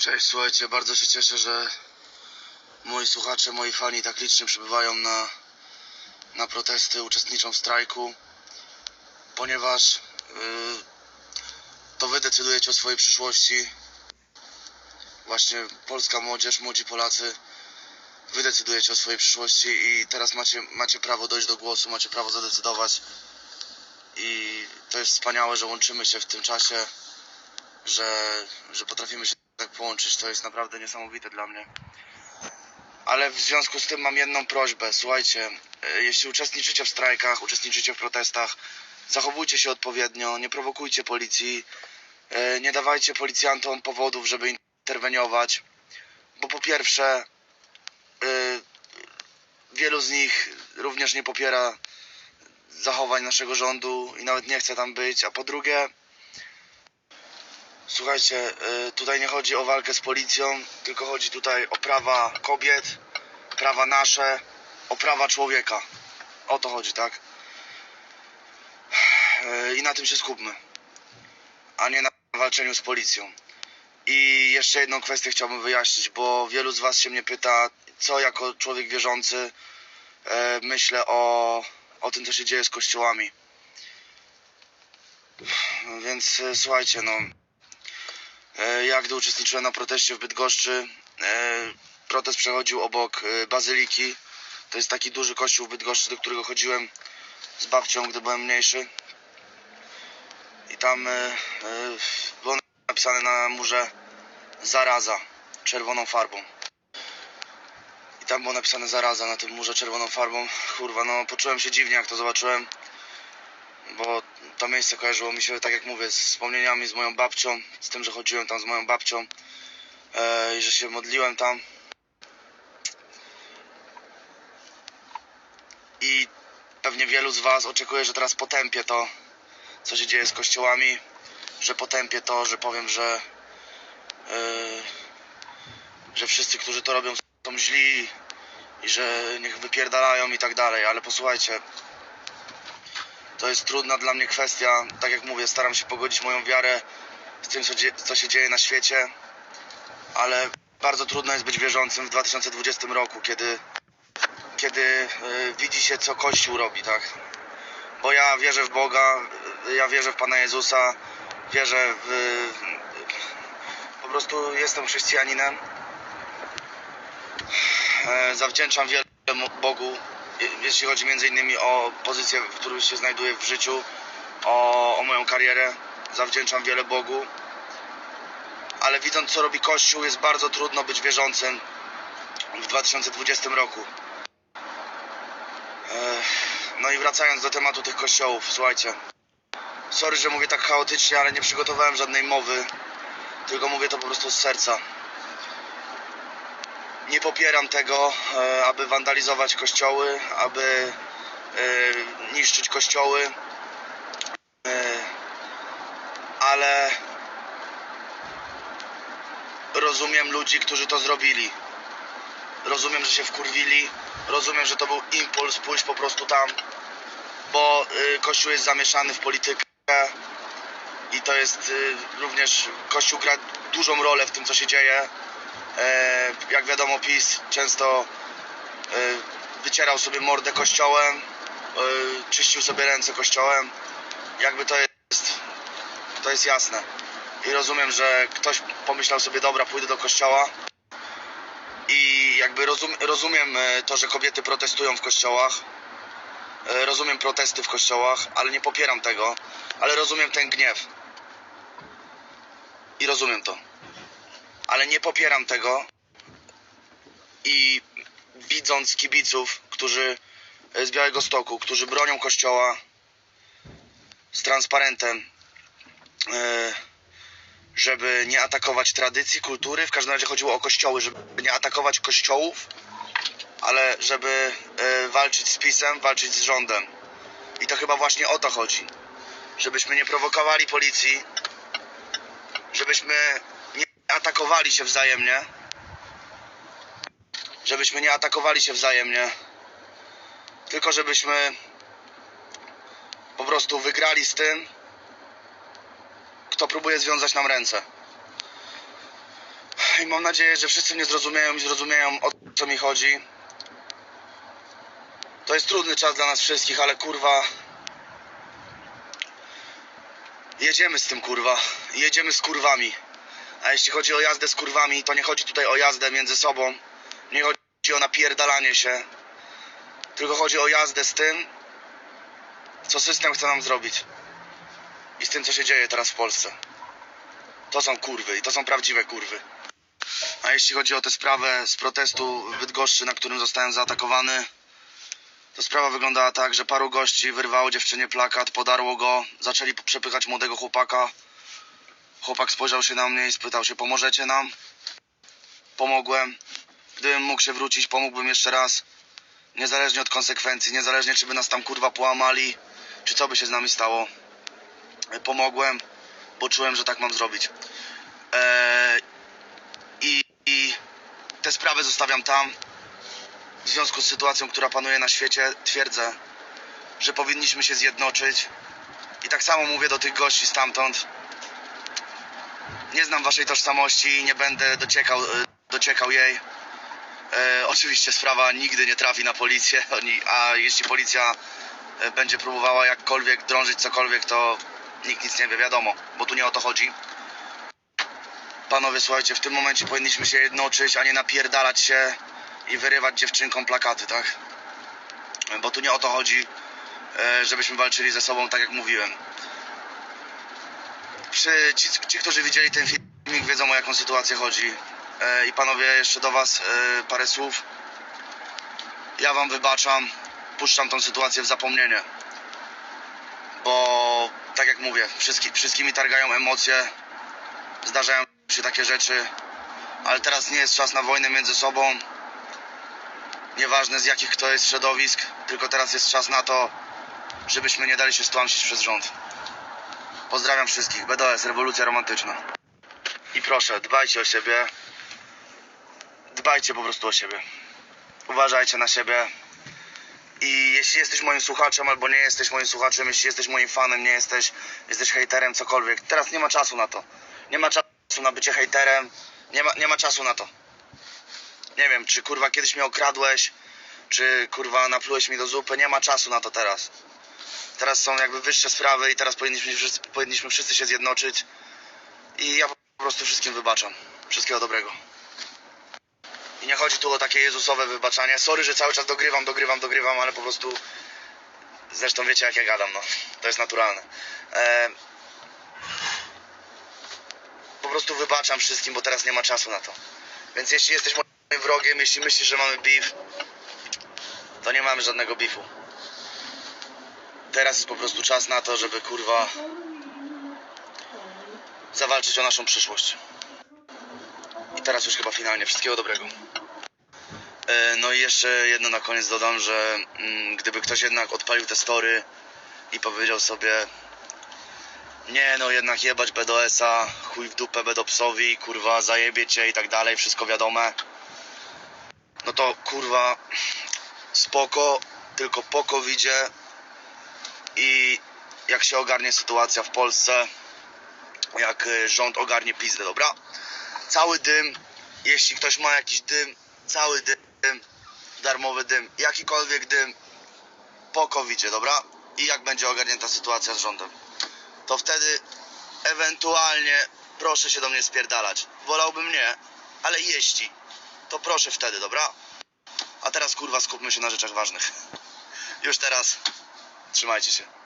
Cześć, słuchajcie, bardzo się cieszę, że moi słuchacze, moi fani tak licznie przybywają na, na protesty, uczestniczą w strajku, ponieważ yy, to wy decydujecie o swojej przyszłości. Właśnie polska młodzież, młodzi Polacy, wy decydujecie o swojej przyszłości i teraz macie, macie prawo dojść do głosu, macie prawo zadecydować. I to jest wspaniałe, że łączymy się w tym czasie że, że potrafimy się połączyć. To jest naprawdę niesamowite dla mnie. Ale w związku z tym mam jedną prośbę. Słuchajcie, e, jeśli uczestniczycie w strajkach, uczestniczycie w protestach, zachowujcie się odpowiednio, nie prowokujcie policji, e, nie dawajcie policjantom powodów, żeby interweniować, bo po pierwsze, e, wielu z nich również nie popiera zachowań naszego rządu i nawet nie chce tam być, a po drugie, Słuchajcie, y, tutaj nie chodzi o walkę z policją, tylko chodzi tutaj o prawa kobiet, prawa nasze, o prawa człowieka. O to chodzi, tak? Y, I na tym się skupmy, a nie na walczeniu z policją. I jeszcze jedną kwestię chciałbym wyjaśnić, bo wielu z Was się mnie pyta, co jako człowiek wierzący e, myślę o, o tym, co się dzieje z kościołami. Więc słuchajcie, no. E, Ja gdy uczestniczyłem na proteście w Bydgoszczy, e, protest przechodził obok e, Bazyliki. To jest taki duży kościół w Bydgoszczy, do którego chodziłem z babcią, gdy byłem mniejszy. I tam było napisane na murze zaraza czerwoną farbą. I tam było napisane zaraza na tym murze czerwoną farbą. Kurwa, no poczułem się dziwnie jak to zobaczyłem. Bo to miejsce kojarzyło mi się, tak jak mówię, z wspomnieniami z moją babcią, z tym, że chodziłem tam z moją babcią e, i że się modliłem tam. I pewnie wielu z Was oczekuje, że teraz potępię to, co się dzieje z kościołami, że potępię to, że powiem, że, e, że wszyscy, którzy to robią, są źli i że niech wypierdalają i tak dalej, ale posłuchajcie, to jest trudna dla mnie kwestia. Tak jak mówię, staram się pogodzić moją wiarę z tym, co, co się dzieje na świecie, ale bardzo trudno jest być wierzącym w 2020 roku, kiedy, kiedy y, widzi się, co Kościół robi, tak? Bo ja wierzę w Boga, y, ja wierzę w Pana Jezusa, wierzę w. po prostu jestem chrześcijaninem. E, zawdzięczam wiele Bogu, jeśli chodzi między innymi o pozycję, w której się znajduję w życiu, o, o moją karierę. Zawdzięczam wiele Bogu. Ale widząc, co robi Kościół, jest bardzo trudno być wierzącym w 2020 roku. No i wracając do tematu tych kościołów, słuchajcie. Sorry, że mówię tak chaotycznie, ale nie przygotowałem żadnej mowy, tylko mówię to po prostu z serca. Nie popieram tego, e, aby wandalizować kościoły, aby e, niszczyć kościoły, E, ale rozumiem ludzi, którzy to zrobili. Rozumiem, że się wkurwili, rozumiem, że to był impuls pójść po prostu tam, bo Kościół jest zamieszany w politykę i to jest również, Kościół gra dużą rolę w tym, co się dzieje. E, jak wiadomo, PiS często e, wycierał sobie mordę kościołem, e, czyścił sobie ręce kościołem. Jakby to jest, to jest jasne. I rozumiem, że ktoś pomyślał sobie, dobra, pójdę do kościoła. I jakby rozum, rozumiem to, że kobiety protestują w kościołach. Rozumiem protesty w kościołach, ale nie popieram tego. Ale rozumiem ten gniew. I rozumiem to ale nie popieram tego i widząc kibiców, którzy e, z Białego Stoku, którzy bronią kościoła z transparentem, e, żeby nie atakować tradycji, kultury, w każdym razie chodziło o kościoły, żeby nie atakować kościołów, ale żeby e, walczyć z PiSem, walczyć z rządem. I to chyba właśnie o to chodzi. Żebyśmy nie prowokowali policji, żebyśmy atakowali się wzajemnie. Żebyśmy nie atakowali się wzajemnie. Tylko żebyśmy po prostu wygrali z tym, kto próbuje związać nam ręce. I mam nadzieję, że wszyscy mnie zrozumieją i zrozumieją o co mi chodzi. To jest trudny czas dla nas wszystkich, ale kurwa. Jedziemy z tym kurwa. Jedziemy z kurwami. A jeśli chodzi o jazdę z kurwami, to nie chodzi tutaj o jazdę między sobą. Nie chodzi o napierdalanie się. Tylko chodzi o jazdę z tym, co system chce nam zrobić. I z tym, co się dzieje teraz w Polsce. To są kurwy i to są prawdziwe kurwy. A jeśli chodzi o tę sprawę z protestu w Bydgoszczy, na którym zostałem zaatakowany, to sprawa wyglądała tak, że paru gości wyrwało dziewczynie plakat, podarło go, zaczęli przepychać młodego chłopaka. Chłopak spojrzał się na mnie i spytał się, pomożecie nam? Pomogłem. Gdybym mógł się wrócić, pomógłbym jeszcze raz. Niezależnie od konsekwencji, niezależnie czy by nas tam kurwa połamali, czy co by się z nami stało. Pomogłem, bo czułem, że tak mam zrobić. Eee, i, I te sprawy zostawiam tam. W związku z sytuacją, która panuje na świecie, twierdzę, że powinniśmy się zjednoczyć. I tak samo mówię do tych gości stamtąd. Nie znam waszej tożsamości i nie będę dociekał, e, dociekał jej. E, oczywiście sprawa nigdy nie trafi na policję, a jeśli policja e, będzie próbowała jakkolwiek drążyć cokolwiek, to nikt nic nie wie, wiadomo, bo tu nie o to chodzi. Panowie, słuchajcie, w tym momencie powinniśmy się jednoczyć, a nie napierdalać się i wyrywać dziewczynkom plakaty, tak? Bo tu nie o to chodzi, e, żebyśmy walczyli ze sobą, tak jak mówiłem. Ci, ci, którzy widzieli ten filmik, wiedzą o jaką sytuację chodzi. E, I panowie, jeszcze do was e, parę słów. Ja wam wybaczam, puszczam tą sytuację w zapomnienie. Bo, tak jak mówię, wszystki, wszystkimi targają emocje, zdarzają się takie rzeczy, ale teraz nie jest czas na wojnę między sobą. Nieważne z jakich kto jest środowisk, tylko teraz jest czas na to, żebyśmy nie dali się stłamsić przez rząd. Pozdrawiam wszystkich. BDS, rewolucja romantyczna. I proszę, dbajcie o siebie. Dbajcie po prostu o siebie. Uważajcie na siebie. I jeśli jesteś moim słuchaczem, albo nie jesteś moim słuchaczem, jeśli jesteś moim fanem, nie jesteś, jesteś hejterem, cokolwiek, teraz nie ma czasu na to. Nie ma czasu na bycie hejterem. Nie ma, nie ma czasu na to. Nie wiem, czy kurwa kiedyś mnie okradłeś, czy kurwa naplułeś mi do zupy. Nie ma czasu na to teraz. Teraz są jakby wyższe sprawy i teraz powinniśmy, wszyscy- powinniśmy wszyscy się zjednoczyć. I ja po prostu wszystkim wybaczam. Wszystkiego dobrego. I nie chodzi tu o takie Jezusowe wybaczanie. Sorry, że cały czas dogrywam, dogrywam, dogrywam, ale po prostu... Zresztą wiecie jak ja gadam, no. To jest naturalne. E... Po prostu wybaczam wszystkim, bo teraz nie ma czasu na to. Więc jeśli jesteś moim wrogiem, jeśli myślisz, że mamy beef, to nie mamy żadnego beefu. Teraz jest po prostu czas na to, żeby kurwa zawalczyć o naszą przyszłość. I teraz już chyba finalnie. Wszystkiego dobrego. E, No i jeszcze jedno na koniec dodam, że mm, gdyby ktoś jednak odpalił te story i powiedział sobie nie no jednak jebać BDS-a, chuj w dupę BDOPS-owi, kurwa zajebie cię i tak dalej, wszystko wiadome. No to kurwa spoko, tylko po covidzie i jak się ogarnie sytuacja w Polsce, jak y, rząd ogarnie pizdę, dobra? Cały dym, jeśli ktoś ma jakiś dym, cały dym, darmowy dym, jakikolwiek dym, po dobra? I jak będzie ogarnięta sytuacja z rządem, to wtedy ewentualnie proszę się do mnie spierdalać. Wolałbym nie, ale jeśli, to proszę wtedy, dobra? A teraz kurwa skupmy się na rzeczach ważnych. Już teraz trzymajcie się.